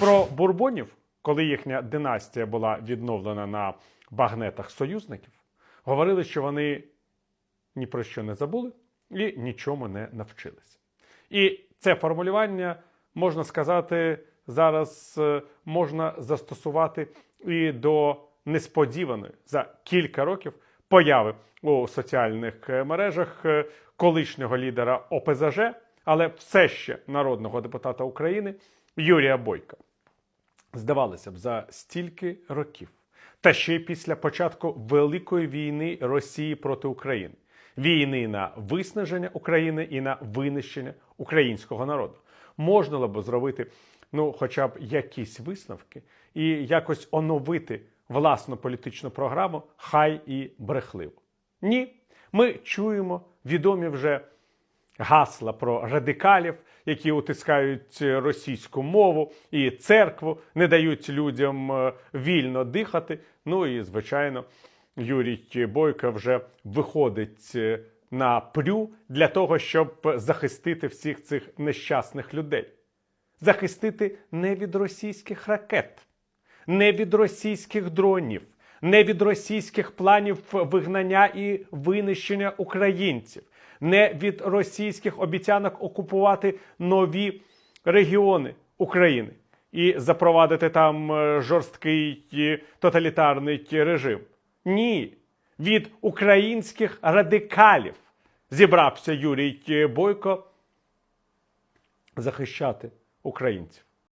Про бурбонів, коли їхня династія була відновлена на багнетах союзників, говорили, що вони ні про що не забули і нічому не навчилися. І це формулювання, можна сказати, зараз е, можна застосувати і до несподіваної за кілька років появи у соціальних е, мережах е, колишнього лідера ОПЗЖ, але все ще народного депутата України Юрія Бойка. Здавалося б, за стільки років, та ще й після початку великої війни Росії проти України, війни на виснаження України і на винищення українського народу, можна було б зробити ну, хоча б якісь висновки і якось оновити власну політичну програму, хай і брехливо. Ні, ми чуємо відомі вже гасла про радикалів, які утискають російську мову і церкву, не дають людям е, вільно дихати. Ну і звичайно, Юрій Бойко вже виходить е, на прю для того, щоб захистити всіх цих нещасних людей. Захистити не від російських ракет, не від російських дронів, не від російських планів вигнання і винищення українців, не від російських обіцянок окупувати нові регіони України і запровадити там е, жорсткий е, тоталітарний режим. Ні, від українських радикалів зібрався Юрій Бойко захищати українців.